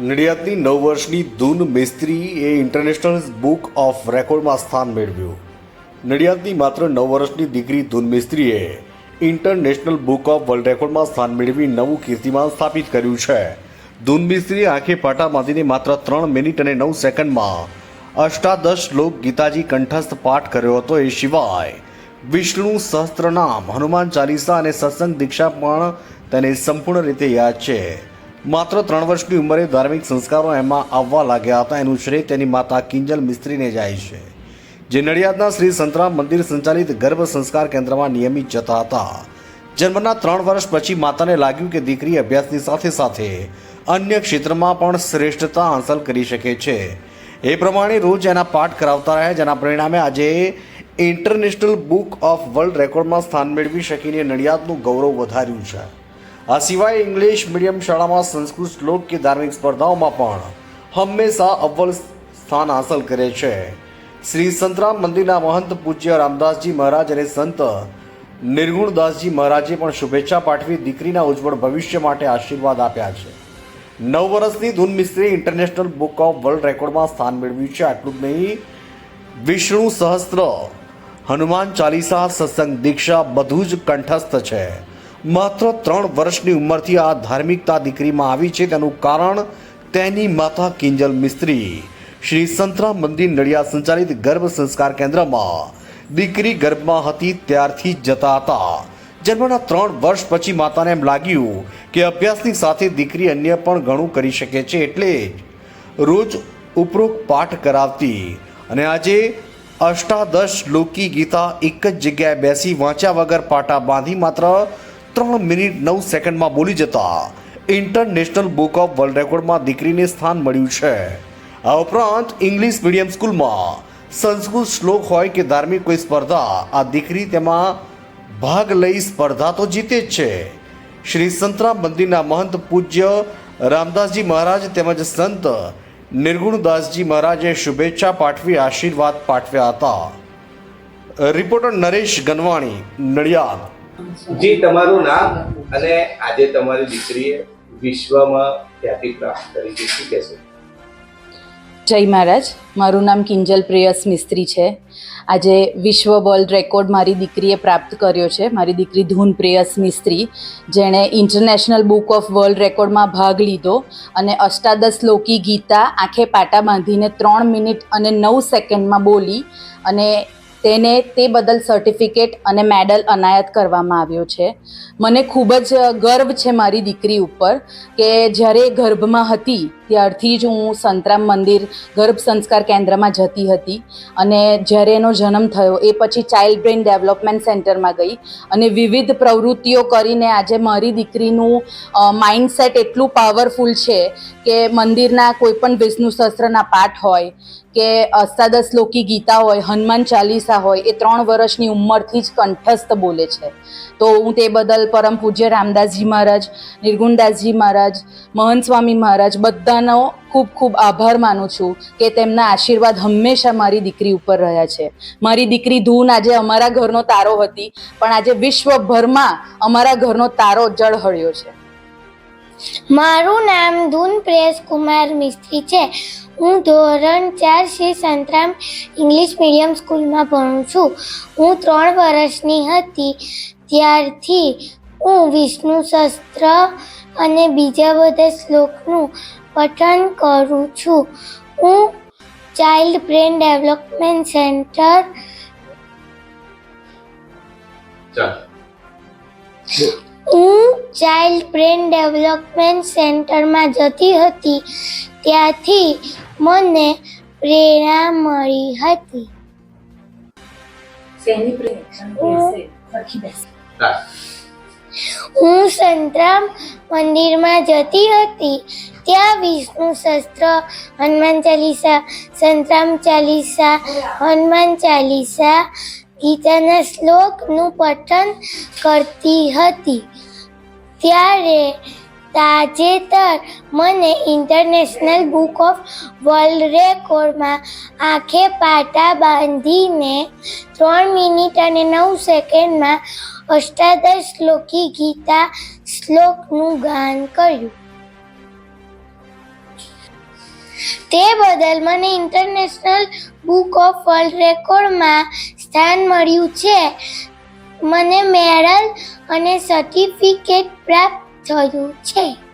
નડિયાદની નવ વર્ષની ધૂન મિસ્ત્રી એ ઇન્ટરનેશનલ બુક ઓફ રેકોર્ડમાં સ્થાન મેળવ્યું. નડિયાદની માત્ર નવ વર્ષની દીકરી ધૂન મિસ્ત્રીએ ઇન્ટરનેશનલ બુક ઓફ વર્લ્ડ રેકોર્ડમાં સ્થાન મેળવી નવું કીર્તિમાન સ્થાપિત કર્યું છે. ધૂન મિસ્ત્રીએ આંખે પાટા બાંધીને માત્ર ત્રણ મિનિટ અને નવ સેકન્ડમાં અષ્ટાદશ શ્લોક ગીતાજી કંઠસ્થ પાઠ કર્યો હતો એ સિવાય વિષ્ણુ સહસ્ત્રનામ, હનુમાન ચાલીસા અને સત્સંગ દીક્ષા પણ તેને સંપૂર્ણ રીતે યાદ છે. માત્ર ત્રણ વર્ષની ઉંમરે ધાર્મિક સંસ્કારો એમાં આવવા લાગ્યા હતા. એનું શ્રેય તેની માતા કિંજલ મિસ્ત્રીને જાય છે, જે નડિયાદના શ્રી સંતરામ મંદિર સંચાલિત ગર્ભ સંસ્કાર કેન્દ્રમાં નિયમિત જતા હતા. જન્મના ત્રણ વર્ષ પછી માતાને લાગ્યું કે દીકરી અભ્યાસની સાથે સાથે અન્ય ક્ષેત્રમાં પણ શ્રેષ્ઠતા હાંસલ કરી શકે છે. એ પ્રમાણે રોજ એના પાઠ કરાવતા રહ્યા, જેના પરિણામે આજે ઇન્ટરનેશનલ બુક ઓફ વર્લ્ડ રેકોર્ડમાં સ્થાન મેળવી શકીને નડિયાદનું ગૌરવ વધાર્યું છે. આ સિવાય ઇંગ્લિશ મીડિયમ શાળામાં સંસ્કૃત શ્લોક કે ધાર્મિક સ્પર્ધાઓમાં પણ હંમેશા અવ્વલ સ્થાન હાંસલ કરે છે. શ્રી સંતરામ મંદિરના મહંત પૂજ્ય રામદાસજી મહારાજ અને સંત નિર્ગુણદાસજી મહારાજે પણ શુભેચ્છા પાઠવી દીકરીના ઉજ્જવળ ભવિષ્ય માટે આશીર્વાદ આપ્યા છે. નવ વર્ષની Dhun Mistry international book of world રેકોર્ડમાં સ્થાન મેળવ્યું છે. આટલું જ નહીં, વિષ્ણુ સહસ્ત્ર, હનુમાન ચાલીસા, સત્સંગ દીક્ષા બધું જ કંઠસ્થ છે. માત્ર ત્રણ વર્ષની ઉંમરથી આ ધાર્મિકતા દીકરીમાં આવી છે તેનું કારણ તેની માતા કિંજલ મિસ્ત્રી. શ્રી સંતરામ મંદિર નડિયાદ સંચાલિત ગર્ભ સંસ્કાર કેન્દ્રમાં દીકરી ગર્ભમાં હતી, ત્યારથી જતા હતા. જન્મના ત્રણ વર્ષ પછી માતાને એમ લાગ્યું કે અભ્યાસની સાથે દીકરી અન્ય પણ ઘણું કરી શકે છે એટલે જ રોજ ઉપરોક્ત પાઠ કરાવતી અને આજે અષ્ટાદશ લોકી ગીતા એક જ જગ્યાએ બેસી વાંચ્યા વગર પાટા બાંધી માત્ર ત્રણ મિનિટ નવ સેકન્ડમાં બોલી જતા ઇન્ટરનેશનલ બુક ઓફ વર્લ્ડ રેકોર્ડમાં દીકરીને સ્થાન મળ્યું છે. આ ઉપરાંત ઇંગ્લિશ મીડિયમ સ્કૂલમાં સંસ્કૃત શ્લોક હોય કે ધાર્મિક કોઈ સ્પર્ધા, આ દીકરી તેમાં ભાગ લઈ સ્પર્ધા તો જીતે જ છે. શ્રી સંતરામ મંદિરના મહંત પૂજ્ય રામદાસજી મહારાજ તેમજ સંત નિર્ગુણદાસજી મહારાજે શુભેચ્છા પાઠવી, આશીર્વાદ પાઠવ્યા હતા. રિપોર્ટર નરેશ ગનવાણી, નડિયાદ. જી, તમારું નામ અને આજે તમારી દીકરીએ વિશ્વમાં ખ્યાતિ પ્રાપ્ત કરી છે. શું કહેશો? જય મહારાજ. મારું નામ કિંજલ પ્રેયસ મિસ્ત્રી છે. આજે વિશ્વ વર્લ્ડ રેકોર્ડ મારી દીકરીએ પ્રાપ્ત કર્યો છે. મારી દીકરી ધૂન પ્રેયસ મિસ્ત્રી. જેણે ઇન્ટરનેશનલ બુક ઓફ વર્લ્ડ રેકોર્ડમાં ભાગ લીધો અને અષ્ટાદશ લોકી ગીતા આંખે પાટા બાંધીને ત્રણ મિનિટ અને નવ સેકન્ડમાં બોલી અને તેને તે બદલ સર્ટિફિકેટ અને મેડલ અનાયત કરવામાં આવ્યો છે. મને ખૂબ જ ગર્વ છે મારી દીકરી ઉપર કે જ્યારે ગર્ભમાં હતી, ત્યારથી જ હું સંતરામ મંદિર ગર્ભ સંસ્કાર કેન્દ્રમાં જતી હતી અને જ્યારે એનો જન્મ થયો, એ પછી ચાઇલ્ડ બ્રેઇન ડેવલપમેન્ટ સેન્ટરમાં ગઈ અને વિવિધ પ્રવૃત્તિઓ કરીને આજે મારી દીકરીનું માઇન્ડસેટ એટલું પાવરફુલ છે કે મંદિરના કોઈપણ વિષ્ણુ સહસ્ત્રના પાઠ હોય, કે અષ્ટાદશ લોકી ગીતા હોય, હનુમાન ચાલીસા હોય એ ત્રણ વર્ષની ઉંમરથી જ કંઠસ્થ બોલે છે. તો હું તે બદલ પરમ પૂજ્ય રામદાસજી મહારાજ, નિર્ગુણદાસજી મહારાજ મહંત સ્વામી મહારાજ બધાનો ખૂબ ખૂબ આભાર માનું છું કે તેમના આશીર્વાદ હંમેશા મારી દીકરી ઉપર રહ્યા છે. મારી દીકરી ધૂન આજે અમારા ઘરનો તારો હતી, પણ આજે વિશ્વભરમાં અમારા ઘરનો તારો જળહળ્યો છે. મારું નામ ધૂન પ્રેસ કુમાર મિસ્ત્રી છે. હું ધોરણ ચાર શ્રી સંતરામ ઇંગ્લિશ મીડિયમ સ્કૂલમાં ભણું છું. હું ત્રણ વર્ષની હતી. ત્યારથી હું વિષ્ણુ શસ્ત્ર અને બીજા બધા શ્લોકનું પઠન કરું છું. હું ચાઇલ્ડ બ્રેન ડેવલપમેન્ટ સેન્ટર હું ચાઇલ્ડ બ્રેન ડેવલપમેન્ટ સેન્ટરમાં જતી હતી. ત્યાંથી મને પ્રેરણા મળી હતી. હું સંતરામ મંદિરમાં જતી હતી. ત્યાં વિષ્ણુ શસ્ત્ર હનુમાન ચાલીસા સંતરામ ચાલીસા હનુમાન ચાલીસા ગીતાના શ્લોકનું પઠન કરતી હતી. ત્યારે તાજેતર મને ઇન્ટરનેશનલ બુક ઓફ વર્લ્ડ રેકોર્ડમાં આંખે પાટા બાંધીને ત્રણ મિનિટ અને નવ સેકન્ડમાં અષ્ટાદશ શ્લોકી ગીતા શ્લોકનું ગાન કર્યું. તે બદલ મને ઇન્ટરનેશનલ બુક ઓફ વર્લ્ડ રેકોર્ડમાં સ્થાન મળ્યું છે. મને મેડલ અને સર્ટિફિકેટ પ્રાપ્ત થયું છે.